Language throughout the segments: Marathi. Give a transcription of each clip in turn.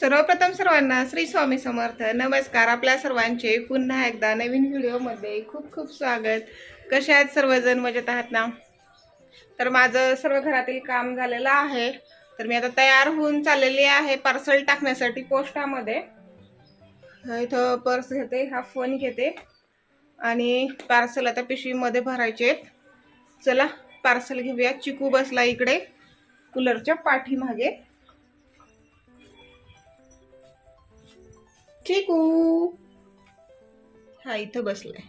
सर्वप्रथम सर्वांना श्री स्वामी समर्थ. नमस्कार आपल्या सर्वांचे. पुन्हा एकदा नवीन व्हिडिओमध्ये खूप खूप स्वागत. कसे आहेत सर्वजण? मजेत आहात ना? तर माझं सर्व घरातील काम झालेलं आहे. तर मी आता तयार होऊन चाललेली आहे पार्सल टाकण्यासाठी पोस्टामध्ये. इथं पर्स घेते हा फोन घेते. आणि पार्सल आता पिशवीमध्ये भरायचे आहेत. चला पार्सल घेऊया. चिकू बसला इकडे. कूलरच्या पाठीमागे. चिकू हा इथं बसलाय.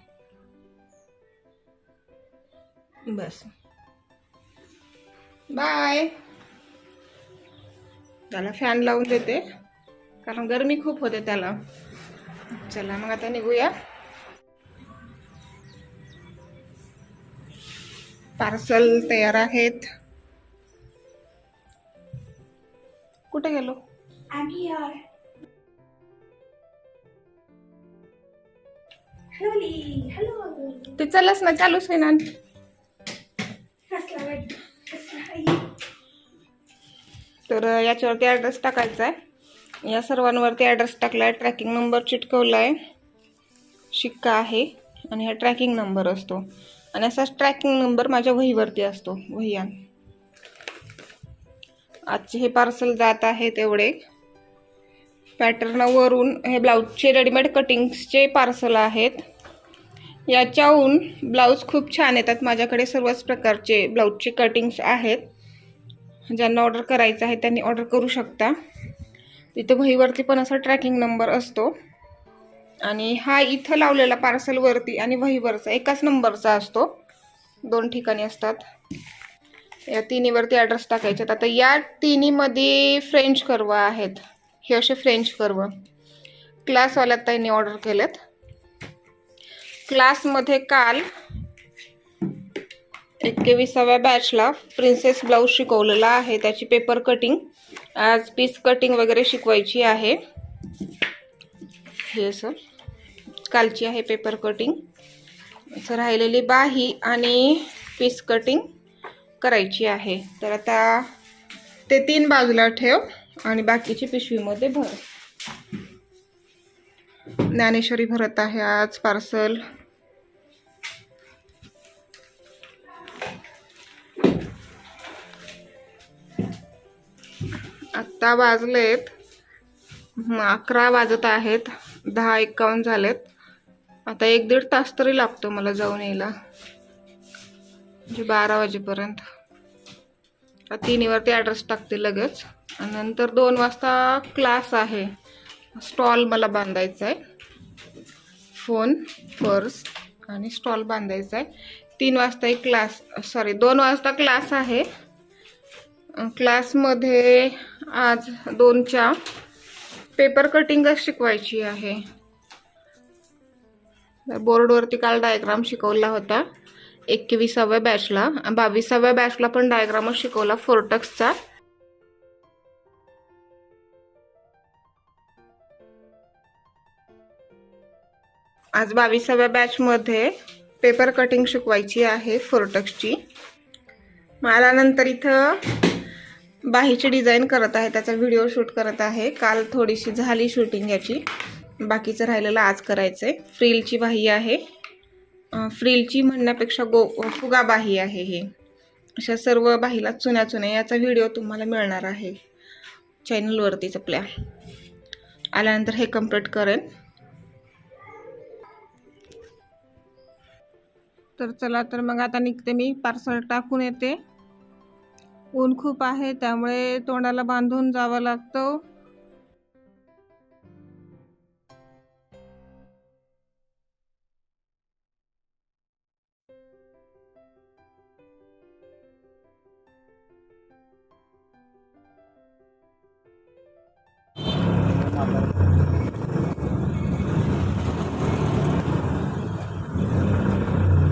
बस. बाय. त्याला फॅन लावून देते. कारण गरमी खूप होते त्याला. चला मग आता निघूया. पार्सल तयार आहेत. कुठे गेलो? आम्ही ते चलच ना चालूच आहे ना कसला वाईट कसला आई. तर याच्यावरती ॲड्रेस टाकायचा आहे. या सर्वांवरती ॲड्रेस टाकला आहे ट्रॅकिंग नंबर चिटकवला आहे शिक्का आहे. आणि हा ट्रॅकिंग नंबर असतो. आणि असाच ट्रॅकिंग नंबर माझ्या वहीवरती असतो. वहियान आजचे हे पार्सल जात आहे तेवढे. पॅटर्नवरून हे ब्लाऊजचे रेडीमेड कटिंग्सचे पार्सल आहेत. याच्याहून ब्लाऊज खूप छान येतात. माझ्याकडे सर्वच प्रकारचे ब्लाऊजचे कटिंग्स आहेत. ज्यांना ऑर्डर करायचं आहे त्यांनी ऑर्डर करू शकता. तिथे वहीवरती पण असा ट्रॅकिंग नंबर असतो. आणि हा इथं लावलेला पार्सलवरती आणि वहीवरचा एकाच नंबरचा असतो. दोन ठिकाणी असतात. या तिन्हीवरती ॲड्रेस टाकायचे आहेत. आता या तिन्हीमध्ये फ्रेंच कर्व आहेत. हे असे फ्रेंच कर्व क्लासवाल्यात त्यांनी ऑर्डर केलेत. क्लासमध्ये काल एकवीसाव्या बॅचला प्रिन्सेस ब्लाऊज शिकवलेला आहे. त्याची पेपर कटिंग आज पीस कटिंग वगैरे शिकवायची आहे. हे सर कालची आहे पेपर कटिंग असं राहिलेली बाही आणि पीस कटिंग करायची आहे. तर आता ते तीन बाजूला ठेव. आणि बाकीची पिशवीमध्ये भर. ज्ञानेश्वरी भरत आहे आज पार्सल आत्ता वाजलेत. अकरा वाजत आहेत. दहा एक्कावन्न झालेत. आता एक दीड तास तरी लागतो मला जाऊन यायला. म्हणजे बारा वाजेपर्यंत. तिन्हीवरती ॲड्रेस टाकते लगेच. आणि नंतर दोन वाजता क्लास आहे. स्टॉल मला बांधायचा आहे फोन पर्स आणि स्टॉल बांधायचा आहे तीन वाजता एक क्लास सॉरी दोन वाजता क्लास आहे. क्लासमध्ये आज दोनच्या पेपर कटिंगच शिकवायची आहे. बोर्डवरती काल डायग्राम शिकवला होता. एकविसाव्या बॅचला बावीसाव्या बॅचला पण डायग्रामच शिकवला फोर्टक्सचा आज बावीसाव्या बॅचमध्ये पेपर कटिंग शिकवायची आहे फोर्टक्सची मला नंतर इथं बाहीची डिझाईन करत आहे त्याचा व्हिडिओ शूट करत आहे. काल थोडीशी झाली शूटिंग याची. बाकीचं राहिलेलं आज करायचं आहे फ्रीलची बाही आहे. फ्रिलची म्हणण्यापेक्षा गो फुगा बाही आहे हे. अशा सर्व बाहीला चुन्या चुन्या याचा व्हिडिओ तुम्हाला मिळणार आहे. चॅनलवरतीच आपल्या आल्यानंतर हे कंप्लीट करेन. तर चला तर मग आता निघते मी. पार्सल टाकून येते. ऊन खूप आहे त्यामुळे तोंडाला बांधून जावं लागतं.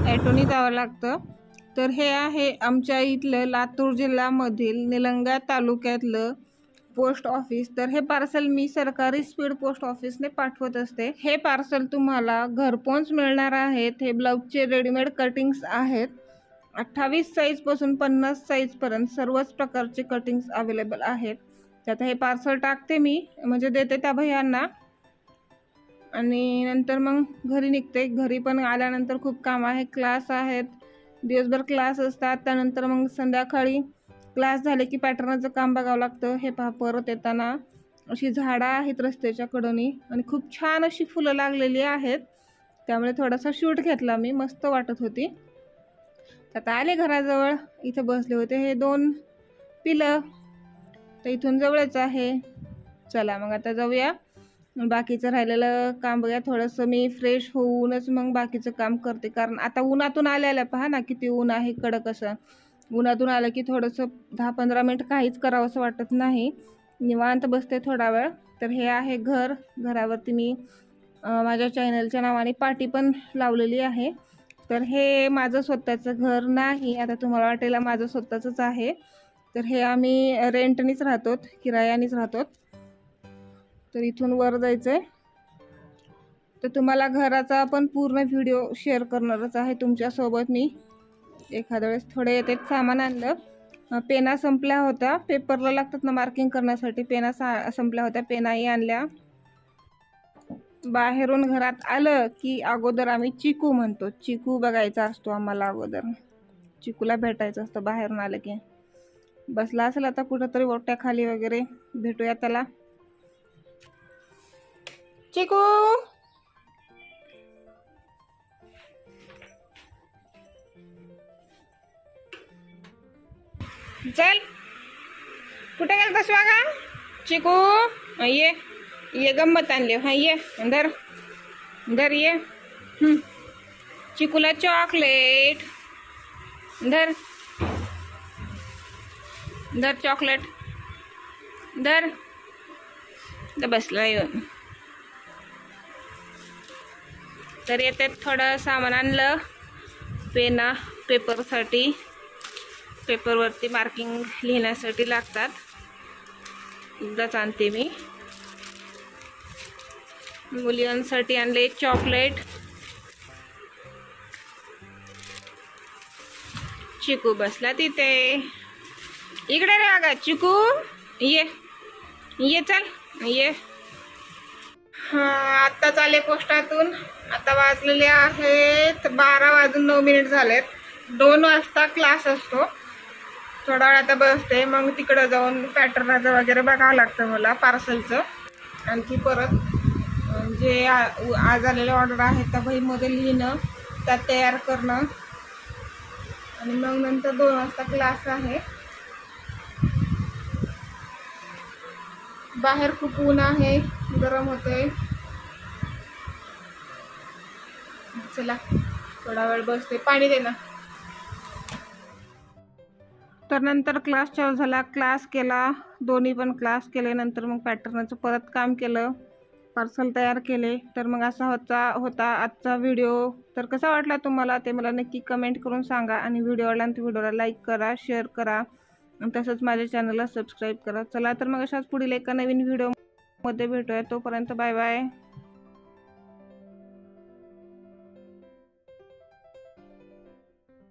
ॲटोनी जावं लागतं. तर हे आहे आमच्या इथलं लातूर जिल्ह्यामधील निलंगा तालुक्यातलं पोस्ट ऑफिस. तर हे पार्सल मी सरकारी स्पीड पोस्ट ऑफिसने पाठवत असते. हे पार्सल तुम्हाला घरपोच मिळणार आहेत. हे ब्लाऊजचे रेडीमेड कटिंग्स आहेत. अठ्ठावीस साईजपासून पन्नास साईजपर्यंत सर्वच प्रकारचे कटिंग्स अवेलेबल आहेत. त्यात हे पार्सल टाकते मी. म्हणजे देते त्या भैयांना. आणि नंतर मग घरी निघते. घरी पण आल्यानंतर खूप काम आहे. क्लास आहेत. दिवसभर क्लास असतात. त्यानंतर मग संध्याकाळी क्लास झाले की पॅटर्नचं काम बघावं लागतं. हे पहा परत येताना अशी झाडं आहेत रस्त्याच्या कडोनी आणि खूप छान अशी फुलं लागलेली आहेत. त्यामुळे थोडासा शूट घेतला मी. मस्त वाटत होती. आता आले घराजवळ. इथं बसले होते. हे दोन पिलं तर इथून जवळच आहे. चला मग आता जाऊया. बाकीचं राहिलेलं काम बघा थोडंसं मी फ्रेश होऊनच मग बाकीचं काम करते. कारण आता उन्हातून आल्याला पहा ना किती ऊन आहे कडक असं. उन्हातून आलं की थोडंसं दहा पंधरा मिनिट काहीच करावं असं वाटत नाही. निवांत बसते थोडा वेळ. तर हे आहे घर. घरावरती मी माझ्या चॅनलच्या नावाने पाटी पण लावलेली आहे. तर हे माझं स्वतःचं घर नाही. आता तुम्हाला वाटेल माझं स्वतःचंच आहे. तर हे आम्ही रेंटनीच राहतो किरायानीच राहतो तर इथून वर जायचं आहे तर तुम्हाला घराचा पण पूर्ण व्हिडिओ शेअर करणारच आहे तुमच्यासोबत मी. एखाद्या वेळेस थोडे येते सामान आणलं. पेना संपल्या होत्या. पेपरला लागतात ना मार्किंग करण्यासाठी. पेना सा संपल्या होत्या. पेनाही आणल्या. बाहेरून घरात आलं की अगोदर आम्ही चिकू म्हणतो. चिकू बघायचा असतो आम्हाला अगोदर. चिकूला भेटायचं असतं बाहेरून आलं की. बसला असेल आता कुठंतरी ओट्याखाली वगैरे. भेटूया त्याला. चिकू! चल. कुठे गेलता स्वागा चिकू ये. ये गंमत आणली. हा ये. धर. धर ये. चिकूला चॉकलेट धर. धर चॉकलेट. धर. तर बसला येऊन तर येते थोडं सामान आणलं. पेना पेपरसाठी. पेपरवरती मार्किंग लिहिण्यासाठी लागतात. एकदाच आणते मी. मुलींसाठी आणले चॉकलेट. चिकू बसला तिथे. इकडे रे अगा चिकू. ये. ये चल. ये. हा आत्ताच आले पोस्टातून. आता वाजलेले आहेत बारा वाजून नऊ मिनिट झालेत. दोन वाजता क्लास असतो. थोडा वेळ आता बसते. मग तिकडं जाऊन पॅटर्नाचं वगैरे बघावं लागतं मला पार्सलचं आणखी परत जे आ- आज आलेले ऑर्डर आहेत त्या बहीमध्ये लिहिणं त्यात तयार करणं. आणि मग नंतर दोन वाजता क्लास आहे. बाहेर खूप ऊन आहे गरम होते चला थोडा वेळ बसते. पाणी दे ना. तर नंतर क्लास चालू झाला. क्लास केला. दोन्ही पण क्लास केले. नंतर मग पॅटर्नचं परत काम केलं. पार्सल तयार केले. तर मग असा होता होता आजचा व्हिडिओ तर कसा वाटला तुम्हाला? ते मला नक्की कमेंट करून सांगा. आणि व्हिडिओ आवडला तर व्हिडिओला लाईक करा शेअर करा. तसंच माझ्या चॅनलला सबस्क्राईब करा. चला तर मग अशाच पुढील एका नवीन व्हिडिओमध्ये भेटूया. तोपर्यंत बाय बाय